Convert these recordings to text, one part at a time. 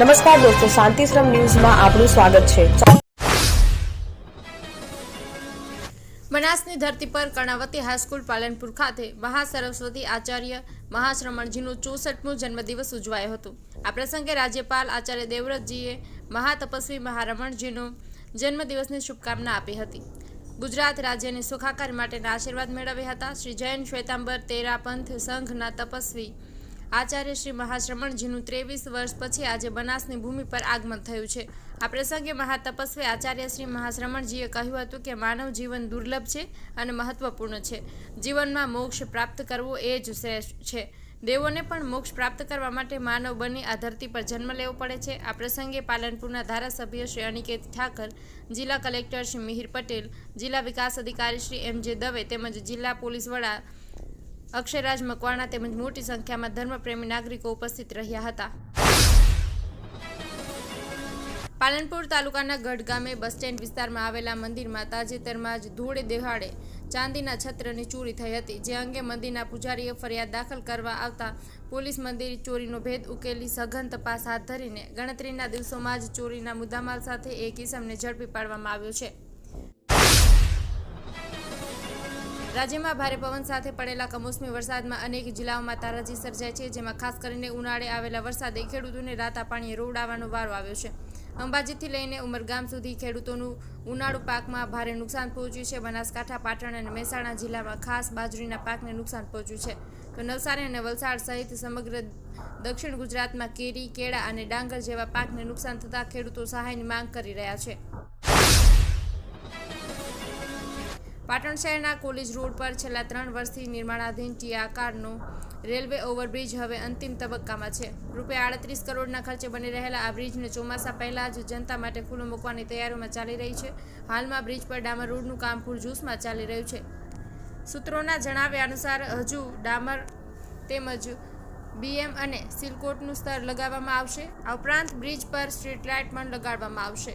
નમસ્કાર દોસ્તો શાંતિશ્રમ ન્યૂઝમાં આપનું સ્વાગત છે. બનાસની ધરતી પર કર્ણાવતી હાઈસ્કૂલ પાલનપુર ખાતે મહાસરસ્વતી આચાર્ય મહાશ્રમણજીનું ચોસઠમું જન્મદિવસ ઉજવાયો હતો. આ પ્રસંગે રાજ્યપાલ આચાર્ય દેવવ્રતજીએ મહાતપસ્વી મહારમણજીનો જન્મદિવસની શુભકામના આપી હતી. ગુજરાત રાજ્યની સુખાકારી માટેના આશીર્વાદ મેળવ્યા હતા. શ્રી જૈન શ્વેતાંબર તેરાપંથ સંઘના તપસ્વી આચાર્ય શ્રી મહાશ્રમણજીનું ત્રેવીસ વર્ષ પછી આજે બનાસની ભૂમિ પર આગમન થયું છે. આ પ્રસંગે મહાતપસ્વી આચાર્ય શ્રી મહાશ્રમણજીએ કહ્યું હતું કે માનવ જીવન દુર્લભ છે અને મહત્વપૂર્ણ છે. જીવનમાં મોક્ષ પ્રાપ્ત કરવો એ જ શ્રેષ્ઠ છે. દેવોને પણ મોક્ષ પ્રાપ્ત કરવા માટે માનવ બની આ ધરતી પર જન્મ લેવો પડે છે. આ પ્રસંગે પાલનપુરના ધારાસભ્ય શ્રી અનિકેત ઠાકર, જિલ્લા કલેક્ટર શ્રી મિહિર પટેલ, જિલ્લા વિકાસ અધિકારી શ્રી એમ જે દવે તેમજ જિલ્લા પોલીસ વડા અક્ષયરાજ મકવાણા તેમજ મોટી સંખ્યામાં ધર્મપ્રેમી નાગરિકો ઉપસ્થિત રહ્યા હતા. પાલનપુર તાલુકાના ગઢ ગામે બસ સ્ટેન્ડ વિસ્તારમાં આવેલા મંદિરમાં તાજેતરમાં જ ધૂળે દેહાડે ચાંદીના છત્રની ચોરી થઈ હતી, જે અંગે મંદિરના પૂજારીએ ફરિયાદ દાખલ કરવા આવતા પોલીસ મંદિર ચોરીનો ભેદ ઉકેલી સઘન તપાસ હાથ ધરીને ગણતરીના દિવસોમાં જ ચોરીના મુદ્દામાલ સાથે એક ઇસમને ઝડપી પાડવામાં આવ્યો છે. રાજ્યમાં ભારે પવન સાથે પડેલા કમોસમી વરસાદમાં અનેક જિલ્લાઓમાં તારાજી સર્જાય છે, જેમાં ખાસ કરીને ઉનાળે આવેલા વરસાદે ખેડૂતોને રાતા પાણીએ રોવડાવવાનો વારો આવ્યો છે. અંબાજીથી લઈને ઉમરગામ સુધી ખેડૂતોનું ઉનાળુ પાકમાં ભારે નુકસાન પહોંચ્યું છે. બનાસકાંઠા, પાટણ અને મહેસાણા જિલ્લામાં ખાસ બાજરીના પાકને નુકસાન પહોંચ્યું છે. તો નવસારી અને વલસાડ સહિત સમગ્ર દક્ષિણ ગુજરાતમાં કેરી, કેળા અને ડાંગર જેવા પાકને નુકસાન થતાં ખેડૂતો સહાયની માંગ કરી રહ્યા છે. પાટણ શહેરના કોલેજ રોડ પર છેલ્લા ત્રણ વર્ષથી નિર્માણાધીન ટી આકારનો રેલવે ઓવરબ્રિજ હવે અંતિમ તબક્કામાં છે. રૂપિયા આડત્રીસ કરોડના ખર્ચે બની રહેલા આ બ્રિજને ચોમાસા પહેલાં જ જનતા માટે ખુલ્લો મૂકવાની તૈયારીઓમાં ચાલી રહી છે. હાલમાં બ્રિજ પર ડામર રોડનું કામ પૂરજોશમાં ચાલી રહ્યું છે. સૂત્રોના જણાવ્યા અનુસાર હજુ ડામર તેમજ બીએમ અને સિલકોટનું સ્તર લગાવવામાં આવશે. આ ઉપરાંત બ્રિજ પર સ્ટ્રીટ લાઇટ પણ લગાડવામાં આવશે.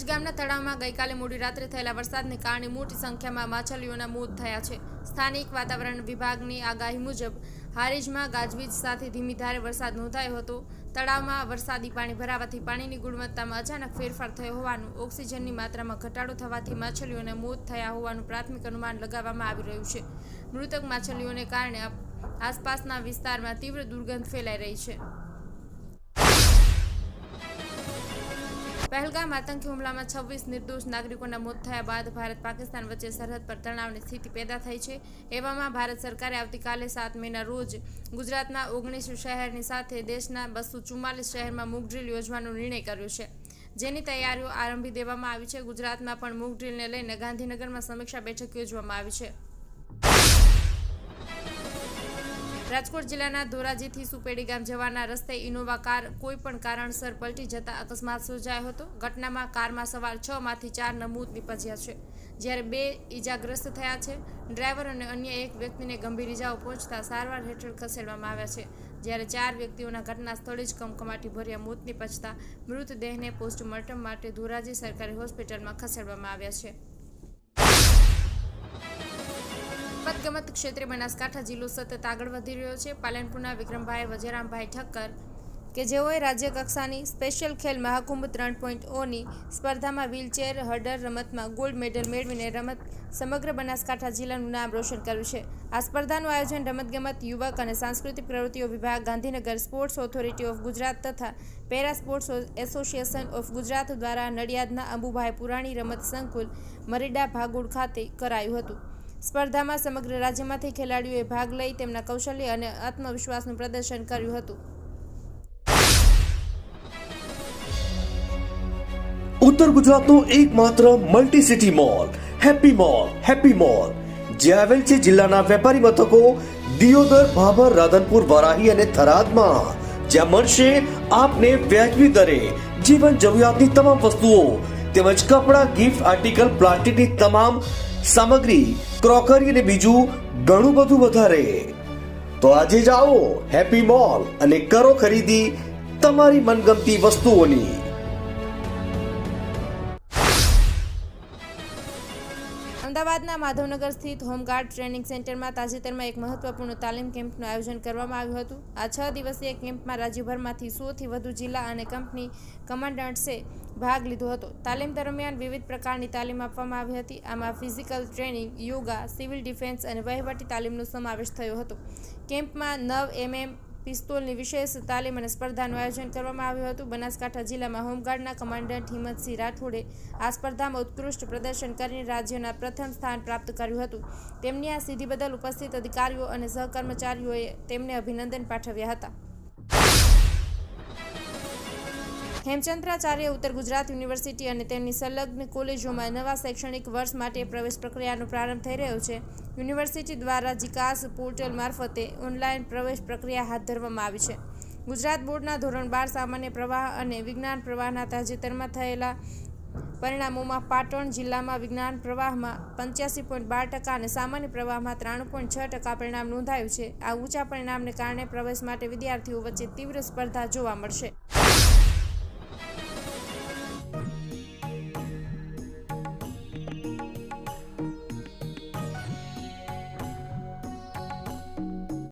હારીજ ગામના તળાવમાં ગઈકાલે મોડી રાત્રે થયેલા વરસાદને કારણે મોટી સંખ્યામાં માછલીઓના મોત થયા છે. સ્થાનિક વાતાવરણ વિભાગની આગાહી મુજબ, હારીજમાં ગાજવીજ સાથે ધીમી ધારે વરસાદ નોંધાયો હતો. તળાવમાં વરસાદી પાણી ભરાવાથી પાણીની ગુણવત્તામાં અચાનક ફેરફાર થયો હોવાનું, ઓક્સિજનની માત્રામાં ઘટાડો થવાથી માછલીઓને મોત થયા હોવાનું પ્રાથમિક અનુમાન લગાવવામાં આવી રહ્યું છે. મૃતક માછલીઓને કારણે આસપાસના વિસ્તારમાં તીવ્ર દુર્ગંધ ફેલાઈ રહી છે. પહેલગામ આતંકી હુમલામાં છવ્વીસ નિર્દોષ નાગરિકોના મોત થયા બાદ ભારત પાકિસ્તાન વચ્ચે સરહદ પર તણાવની સ્થિતિ પેદા થઈ છે. એવામાં ભારત સરકારે આવતીકાલે સાત મેના રોજ ગુજરાતના ઓગણીસ શહેરની સાથે દેશના બસો ચુમ્માલીસ શહેરમાં મૂક ડ્રીલ યોજવાનો નિર્ણય કર્યો છે. જેની તૈયારીઓ આરંભી દેવામાં આવી છે. ગુજરાતમાં પણ મૂક ડ્રીલને લઈને ગાંધીનગરમાં સમીક્ષા બેઠક યોજવામાં આવી છે. રાજકોટ જિલ્લાના ધોરાજીથી સુપેડી ગામ જવાના રસ્તે ઇનોવા કાર કોઈપણ કારણસર પલટી જતા અકસ્માત સર્જાયો હતો. ઘટનામાં કારમાં સવાર છ માંથી ચાર નમૂદ નીપજ્યા છે. જ્યારે બે ઈજાગ્રસ્ત થયા છે. ડ્રાઈવર અને અન્ય એક વ્યક્તિને ગંભીર ઈજાઓ પહોંચતા સારવાર હેઠળ ખસેડવામાં આવ્યા છે. જ્યારે ચાર વ્યક્તિઓના ઘટના સ્થળે જ કમકમાટી ભર્યા મોત નીપજતા મૃતદેહને પોસ્ટમોર્ટમ માટે ધોરાજી સરકારી હોસ્પિટલમાં ખસેડવામાં આવ્યા છે. રમતગમત ક્ષેત્રે બનાસકાંઠા જિલ્લો સતત આગળ વધી રહ્યો છે. પાલનપુરના વિક્રમભાઈ વજરામભાઈ ઠક્કર, કે જેઓએ રાજ્ય કક્ષાની સ્પેશિયલ ખેલ મહાકુંભ ત્રણ પોઈન્ટ ઓની સ્પર્ધામાં વ્હીલચેર હર્ડર રમતમાં ગોલ્ડ મેડલ મેળવીને રમત સમગ્ર બનાસકાંઠા જિલ્લાનું નામ રોશન કર્યું છે. આ સ્પર્ધાનું આયોજન રમતગમત, યુવક અને સાંસ્કૃતિક પ્રવૃત્તિઓ વિભાગ, Gandhinagar Sports Authority of Gujarat તથા Para Sports Association of Gujarat દ્વારા નડિયાદના અંબુભાઈ પુરાણી રમત સંકુલ મરીડા ભાગોળ ખાતે કરાયું હતું. સ્પર્ધામાં સમગ્ર રાજ્યમાંથી ખેલાડીઓએ ભાગ લઈ તેમના કૌશલ્ય અને આત્મવિશ્વાસનું પ્રદર્શન કર્યું હતું. ઉત્તર ગુજરાતનો એકમાત્ર multi city mall Happy Mall Happy Mall જે આવેલ છે જિલ્લાના વેપારી મથકો દિયોદર, ભાભર, રાધનપુર, વરાહી અને થરાદમાં. જ્યાં મળશે આપને વ્યાજબી દરે જીવન જરૂરિયાતની તમામ વસ્તુઓ તેમજ કપડાં ગિફ્ટ આર્ટિકલ પ્લાસ્ટિકની તમામ સામગ્રી, ક્રોકરી અને બીજું ઘણું બધું વધારે. તો આજે જ આવો હેપી મોલ અને કરો ખરીદી તમારી મનગમતી વસ્તુઓની. અમદાવાદના માધવનગર સ્થિત હોમગાર્ડ ટ્રેનિંગ સેન્ટરમાં તાજેતરમાં એક મહત્વપૂર્ણ તાલીમ કેમ્પનું આયોજન કરવામાં આવ્યું હતું. આ છ દિવસીય કેમ્પમાં રાજ્યભરમાંથી સોથી વધુ જિલ્લા અને કંપની કમાન્ડન્ટ્સે ભાગ લીધો હતો. તાલીમ દરમિયાન વિવિધ પ્રકારની તાલીમ આપવામાં આવી હતી. આમાં physical training, yoga, civil defence અને વહીવટી તાલીમનો સમાવેશ થયો હતો. કેમ્પમાં નવ એમએમ પિસ્તોલની વિશેષ તાલીમ અને સ્પર્ધાનું આયોજન કરવામાં આવ્યું હતું. બનાસકાંઠા જિલ્લામાં હોમગાર્ડના કમાન્ડન્ટ હિંમતસિંહ રાઠોડે આ સ્પર્ધામાં ઉત્કૃષ્ટ પ્રદર્શન કરીને રાજ્યના પ્રથમ સ્થાન પ્રાપ્ત કર્યું હતું. તેમની આ સિદ્ધિ બદલ ઉપસ્થિત અધિકારીઓ અને સહકર્મચારીઓએ તેમને અભિનંદન પાઠવ્યા હતા. હેમચંદ્રાચાર્ય ઉત્તર ગુજરાત યુનિવર્સિટી અને તેમની સંલગ્ન કોલેજોમાં નવા શૈક્ષણિક વર્ષ માટે પ્રવેશ પ્રક્રિયાનો પ્રારંભ થઈ રહ્યો છે. યુનિવર્સિટી દ્વારા જીકાસ પોર્ટલ મારફતે ઓનલાઈન પ્રવેશ પ્રક્રિયા હાથ ધરવામાં આવી છે. ગુજરાત બોર્ડના ધોરણ બાર સામાન્ય પ્રવાહ અને વિજ્ઞાન પ્રવાહના તાજેતરમાં થયેલા પરિણામોમાં પાટણ જિલ્લામાં વિજ્ઞાન પ્રવાહમાં પંચ્યાસી પોઈન્ટ બાર ટકા અને સામાન્ય પ્રવાહમાં ત્રાણું પોઈન્ટ છ ટકા પરિણામ નોંધાયું છે. આ ઊંચા પરિણામને કારણે પ્રવેશ માટે વિદ્યાર્થીઓ વચ્ચે તીવ્ર સ્પર્ધા જોવા મળશે.